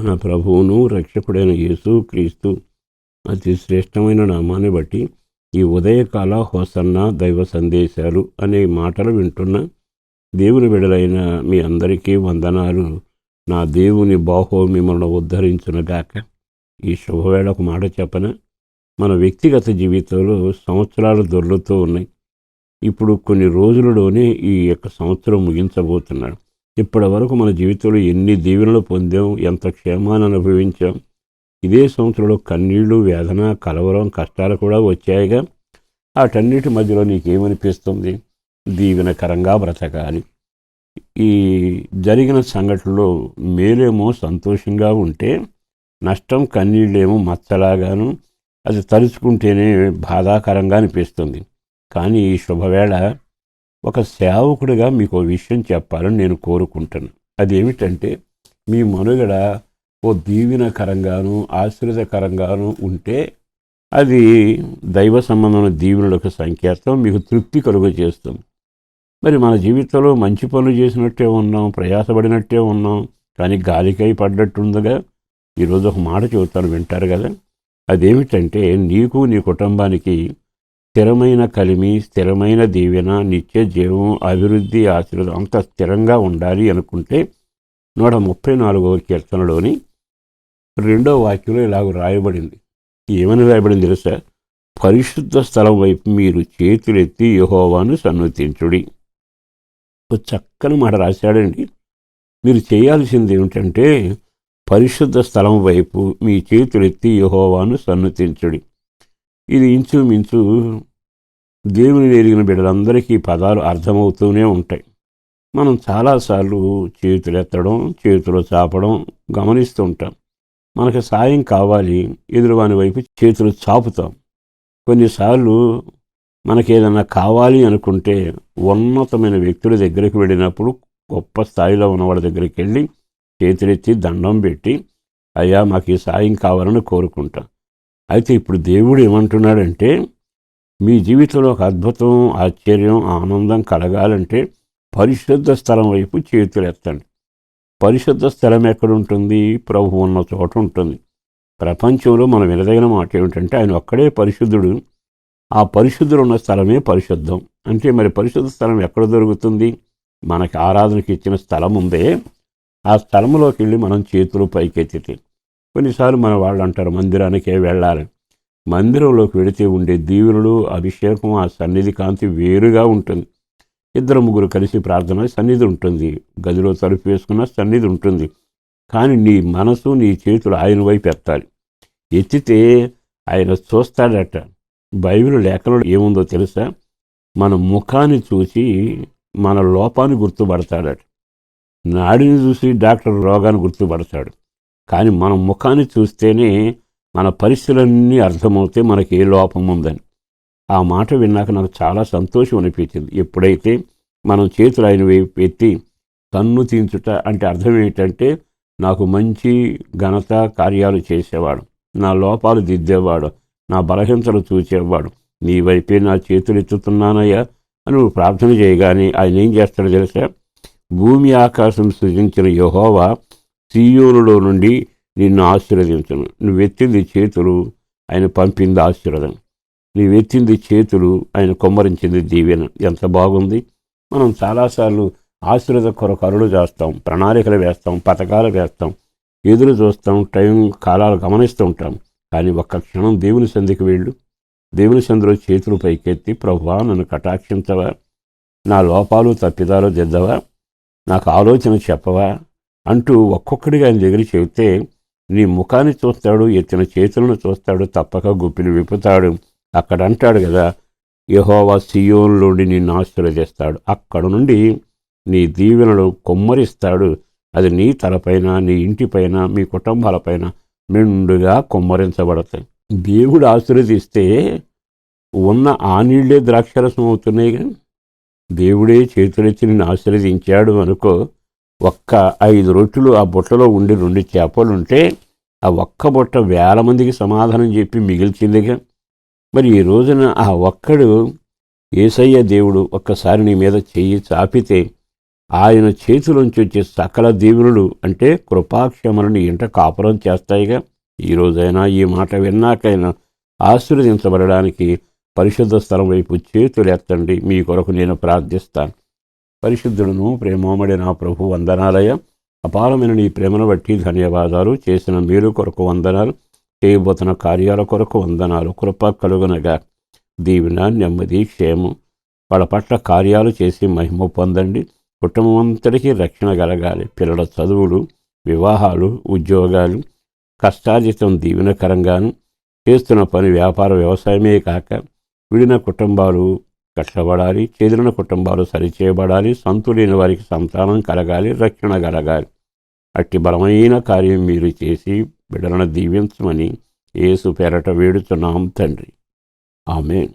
మన ప్రభువును రక్షకుడైన యేసు క్రీస్తు అతి శ్రేష్టమైన నామాన్ని బట్టి ఈ ఉదయకాల హోసన్న దైవ సందేశాలు అనే మాటలు వింటున్న దేవుని విడలైన మీ అందరికీ వందనాలు. నా దేవుని బాహో మిమ్మల్ని ఉద్ధరించునుగాక. ఈ శుభవేళ ఒక మాట చెప్పన మన వ్యక్తిగత జీవితంలో సంవత్సరాలు దొర్లుతూ ఉన్నాయి. ఇప్పుడు కొన్ని రోజులలోనే ఈ యొక్క సంవత్సరం ముగించబోతున్నాడు. ఇప్పటి వరకు మన జీవితంలో ఎన్ని దీవెనలు పొందాం ఎంత క్షేమాన్ని అనుభవించాం ఇదే సంవత్సరంలో కన్నీళ్ళు వేదన కలవరం కష్టాలు కూడా వచ్చాయిగా. వాటన్నిటి మధ్యలో నీకేమనిపిస్తుంది? దీవెనకరంగా బ్రతకాలి. ఈ జరిగిన సంఘటనలో మేలేమో సంతోషంగా ఉంటే నష్టం కన్నీళ్ళేమో మచ్చలాగాను అది తలుచుకుంటేనే బాధాకరంగా అనిపిస్తుంది. కానీ ఈ శుభవేళ ఒక సేవకుడిగా మీకు ఒక విషయం చెప్పాలని నేను కోరుకుంటాను అదేమిటంటే మీ మనుగడ ఓ దీవెనకరంగాను ఆశ్రితకరంగాను ఉంటే అది దైవ సంబంధమైన దీవెనలకు సంకేతం మీకు తృప్తి కలుగు చేస్తుంది మరి మన జీవితంలో మంచి పనులు చేసినట్టే ఉన్నాం ప్రయాసపడినట్టే ఉన్నాం కానీ గాలికై పడ్డట్టుందిగా. ఈరోజు ఒక మాట చెబుతాను వింటారు కదా? అదేమిటంటే నీకు నీ కుటుంబానికి స్థిరమైన కలిమి స్థిరమైన దీవెన నిత్య జీవం అభివృద్ధి ఆశీర్వాదం అంత స్థిరంగా ఉండాలి అనుకుంటే నూట ముప్పై నాలుగవ కీర్తనలోని రెండో వాక్యంలో ఇలాగ రాయబడింది. ఏమని రాయబడింది తెలుసా? పరిశుద్ధ స్థలం వైపు మీరు చేతులెత్తి యహోవాను సన్నతించుడి. ఓ చక్కని మాట రాశాడండి. మీరు చేయాల్సింది ఏమిటంటే పరిశుద్ధ స్థలం వైపు మీ చేతులెత్తి యహోవాను సన్నతించుడి. ఇది ఇంచుమించు దేవుని ఎరిగిన బిడ్డలందరికీ ఈ పదాలు అర్థమవుతూనే ఉంటాయి. మనం చాలాసార్లు చేతులు ఎత్తడం చేతులు చాపడం గమనిస్తూ ఉంటాం. మనకు సాయం కావాలి ఎదురువాని వైపు చేతులు చాపుతాం. కొన్నిసార్లు మనకేదన్నా కావాలి అనుకుంటే ఉన్నతమైన వ్యక్తుల దగ్గరికి వెళ్ళినప్పుడు గొప్ప స్థాయిలో ఉన్న వాళ్ళ దగ్గరికి వెళ్ళి చేతులెత్తి దండం పెట్టి అయ్యా మాకు ఈ సాయం కావాలని కోరుకుంటాం. అయితే ఇప్పుడు దేవుడు ఏమంటున్నాడంటే మీ జీవితంలో ఒక అద్భుతం ఆశ్చర్యం ఆనందం కలగాలంటే పరిశుద్ధ స్థలం వైపు చేతులు ఎత్తండి. పరిశుద్ధ స్థలం ఎక్కడ ఉంటుంది? ప్రభు ఉన్న చోట ఉంటుంది. ప్రపంచంలో మనం వినదగిన మాట ఏమిటంటే ఆయన ఒక్కడే పరిశుద్ధుడు. ఆ పరిశుద్ధుడు ఉన్న స్థలమే పరిశుద్ధం. అంటే మరి పరిశుద్ధ స్థలం ఎక్కడ దొరుకుతుంది? మనకి ఆరాధనకి ఇచ్చిన స్థలం ఉందే. ఆ స్థలంలోకి వెళ్ళి మనం చేతులు పైకెత్తితే కొన్నిసార్లు మన వాళ్ళు అంటారు మందిరానికే వెళ్ళాలి. మందిరంలోకి వెళితే ఉండే దీవులు అభిషేకం ఆ సన్నిధి కాంతి వేరుగా ఉంటుంది. ఇద్దరు ముగ్గురు కలిసి ప్రార్థన సన్నిధి ఉంటుంది. గదిలో తలుపు వేసుకున్న సన్నిధి ఉంటుంది. కానీ నీ మనసు నీ చేతులు ఆయన వైపు ఎత్తాలి. ఎత్తితే ఆయన చూస్తాడట. బైబిల్ లేఖలో ఏముందో తెలుసా? మన ముఖాన్ని చూసి మన లోపాన్ని గుర్తుపడతాడట. నాడిని చూసి డాక్టర్ రోగాన్ని గుర్తుపడతాడు. కానీ మన ముఖాన్ని చూస్తేనే మన పరిస్థితులన్నీ అర్థమవుతే మనకి ఏ లోపం ఉందని. ఆ మాట విన్నాక నాకు చాలా సంతోషం అనిపించింది. ఎప్పుడైతే మనం చేతులు ఆయన వైపు ఎత్తి కన్ను తీంచుట అంటే అర్థం ఏంటంటే నాకు మంచి ఘనత కార్యాలు చేసేవాడు. నా లోపాలు దిద్దేవాడు. నా బలహీనతలు చూసేవాడు నీ వైపే నా చేతులు ఎత్తుతున్నానయ్యా అని నువ్వు ప్రార్థన చేయగానే ఆయన ఏం చేస్తాడో తెలుసా? భూమి ఆకాశం సృజించిన యహోవా సీయోనులో నుండి నిన్ను ఆశీర్వదించను. నువ్వెత్తింది చేతులు ఆయన పంపింది ఆశీర్వదం. నీవెత్తింది చేతులు ఆయన కొమ్మరించింది దీవెన. ఎంత బాగుంది. మనం చాలాసార్లు ఆశీర్వద కొరకు అరులు చేస్తాం ప్రణాళికలు వేస్తాం పథకాలు వేస్తాం ఎదురు చూస్తాం టైం కాలాలు గమనిస్తూ ఉంటాం. కానీ ఒక్క క్షణం దేవుని సంధికి వెళ్ళు. దేవుని సంధిలో చేతులు పైకెత్తి ప్రభువా నన్ను కటాక్షించవా? నా లోపాలు తప్పిదాలు దిద్దవా? నాకు ఆలోచన చెప్పవా? అంటూ ఒక్కొక్కడిగా ఆయన దగ్గర చెబితే నీ ముఖాన్ని చూస్తాడు ఎత్తిన చేతులను చూస్తాడు తప్పక గుప్పిని విప్పుతాడు. అక్కడ అంటాడు కదా యహోవా సియోన్లోండి నిన్ను ఆశీర్వదిస్తాడు. అక్కడ నుండి నీ దీవెనలు కొమ్మరిస్తాడు. అది నీ తలపైన నీ ఇంటిపైన మీ కుటుంబాలపైన మెండుగా కొమ్మరించబడతాయి. దేవుడు ఆశీర్వదిస్తే ఉన్న ఆ నీళ్ళే ద్రాక్షరసం అవుతున్నాయి కానీ దేవుడే చేతులెత్తి నిన్ను ఆశీర్వదించాడు అనుకో ఒక్క ఐదు రొట్టెలు ఆ బుట్టలో ఉండి రెండు చేపలు ఉంటే ఆ ఒక్క బుట్ట వేల మందికి సమాధానం చెప్పి మిగిల్చిందిగా. మరి ఈ రోజున ఆ ఒక్కడు ఏసయ్య దేవుడు ఒక్కసారి నీ మీద చెయ్యి చాపితే ఆయన చేతిలోంచి వచ్చే సకల దేవుడు అంటే కృపాక్షమలను ఇంట కాపురం చేస్తాయిగా. ఈ రోజైనా ఈ మాట విన్నాకైనా ఆశీర్వదించబడడానికి పరిశుద్ధ స్థలం వైపు చేతులు ఎత్తండి మీ కొరకు నేను ప్రార్థిస్తాను. పరిశుద్ధులను ప్రేమోమడి నా ప్రభు వందనాలయ అపారమైన నీ ప్రేమను బట్టి ధన్యవాదాలు చేసిన మీరు కొరకు వందనాలు చేయబోతున్న కార్యాల కొరకు వందనాలు కృప కలుగునగా. దీవెన నెమ్మది క్షేమం. వాళ్ళ పట్ల కార్యాలు చేసి మహిమ పొందండి. కుటుంబం అంతటికీ రక్షణ కలగాలి. పిల్లల చదువులు వివాహాలు ఉద్యోగాలు కష్టార్జితం దీవెనకరంగాను. చేస్తున్న పని వ్యాపార వ్యవసాయమే కాక విడిన కుటుంబాలు కట్టబడాలి చెదిరిన కుటుంబాలు సరిచేయబడాలి సంతులేని వారికి సంతానం కలగాలి రక్షణ కలగాలి. అట్టి బలమైన కార్యం మీరు చేసి బిడలను దీవించమని ఏసు పేరట వేడుతున్నాం తండ్రి. ఆమెన్.